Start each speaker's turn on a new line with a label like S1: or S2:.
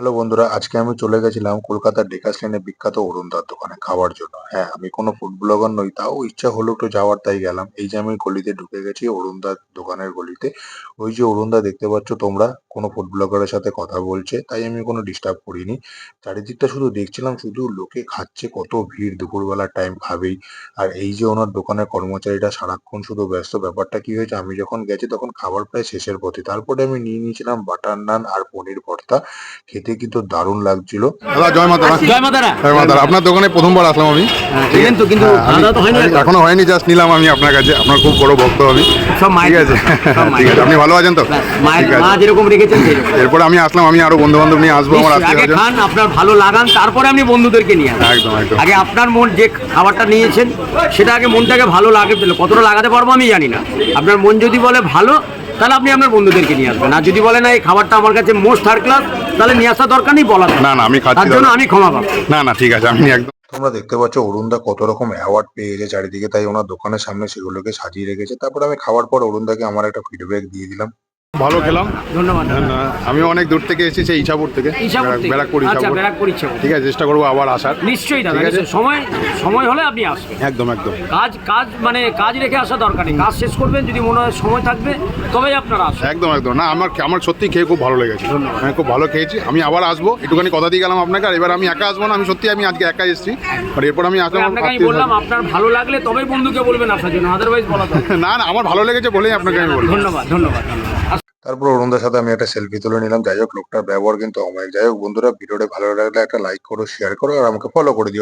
S1: Hello বন্ধুরা, আজকে আমি চলে গেছিলাম কলকাতার ডেকাস লেনে বিখ্যাত অরুণদার দোকানে খাওয়ার জন্য। হ্যাঁ আমি কোনো ফুড ব্লগার নই, তাও ইচ্ছা হলো একটু যাওয়ার, তাই গেলাম। এই যে আমি গলিতে ঢুকে গেছি অরুণদার দোকানের গলিতে। ওই যে অরুণদা দেখতে পাচ্ছ তোমরা, কোনো ফুড ব্লগারের সাথে কথা বলছে, তাই আমি কোনো ডিস্টার্ব করিনি। চারিদিকটা শুধু দেখছিলাম, শুধু লোকে খাচ্ছে, কত ভিড়, দুপুরবেলার টাইম খাবেই। আর এই যে ওনার দোকানের কর্মচারীরা সারাক্ষণ শুধু ব্যস্ত, ব্যাপারটা কি হয়েছে? আমি যখন গেছি তখন খাবার প্রায় শেষের পথে। তারপরে আমি নিয়ে নিয়েছিলাম বাটার নান আর পনির ভর্তা। খেতে কিন্তু দারুণ লাগছিল।
S2: জয় মাতা
S3: জয় মাতারা।
S2: জয় মাতা আপনার দোকানে প্রথমবার আসলাম আমি।
S3: কিন্তু
S2: হ্যাঁ, আমি-
S3: এখনও? হয়নি
S2: জাস্ট নিলাম আমি আপনার কাছে। আপনার খুব বড় ভক্ত আমি।
S3: সব
S2: ঠিক আছে। ঠিক আছে। আপনি ভালো আছেন তো?
S3: মা যেরকম রেখেছেন সেরকম।
S2: এরপরে আমি আসলাম আমি আরও বন্ধু বান্ধব নিয়ে আসব আমার
S3: খান আপনার ভালো লাগান তারপরে আপনি বন্ধুদেরকে নিয়ে আসেন
S2: একদম একদম।
S3: আগে আপনার মন যে খাবারটা নিয়েছেন সেটা আগে মনটাকে ভালো লাগে কতটা লাগাতে পারব আমি জানি না। আপনার মন যদি বলে ভালো তাহলে আপনি আপনার বন্ধুদেরকে নিয়ে আসবেন। আর যদি বলেন না এই খাবারটা আমার কাছে মোস্ট থার্ড ক্লাস তাহলে নিয়ে আসার দরকার নেই বলা
S2: না না আমি খাচ্ছি
S3: তার জন্য আমি ক্ষমা পাবো।
S2: না না ঠিক আছে আমি একদম
S1: তোমরা দেখতে পাচ্ছ অরুণদা কত রকম অ্যাওয়ার্ড পেয়ে গেছে চারিদিকে তাই ওনার দোকানের সামনে সেগুলোকে সাজিয়ে রেখেছে। তারপর আমি খাওয়ার পর অরুণদাকে আমার একটা ফিডব্যাক দিয়ে দিলাম।
S2: ভালো খেলাম।
S3: ধন্যবাদ
S2: আমি অনেক দূর থেকে এসেছি ইছাপুর থেকে। ব্যারাকপুর
S3: আচ্ছা
S2: ইছাপুর।
S3: ব্যারাকপুর ইচ্ছাপুর
S2: ঠিক আছে চেষ্টা করব আবার আসার।
S3: নিশ্চয়ই দাদা
S2: ঠিক আছে।
S3: সময় সময় হলে আপনি আসবেন।
S2: একদম একদম।
S3: কাজ কাজ মানে কাজ রেখে আসা দরকার নেই। কাজ শেষ করবেন যদি মনে হয় সময় থাকবে তবেই আপনারা আসবেন
S2: একদম একদম। না আমার আমার সত্যি খেয়ে খুব ভালো লেগেছে। আমি খুব ভালো খেয়েছি। আমি আবার আসব। একটুখানি কথা দিয়ে গেলাম আপনাকে আর এবার আমি একা আসব না। আমি সত্যি আমি আজকে একা এসেছি। আর এরপর আমি আসলাম
S3: আপনাকে আমি বললাম আপনার ভালো লাগলে তবেই বন্ধুকে বলবেন আসার জন্য। আদারওয়াইজ বলা
S2: না। না আমার ভালো লেগেছে বলেই আপনাকে আমি বলব
S3: ধন্যবাদ ধন্যবাদ ধন্যবাদ।
S1: তারপর অরুণদের সাথে আমি একটা সেলফি তুলে নিলাম। যাই হোক, লোকটার ব্যবহার কিন্তু অমায়িক। যাই হোক, বন্ধুরা, ভিডিওটা ভালো লাগলে একটা লাইক করো শেয়ার করো, আর আমাকে ফলো করে দিও।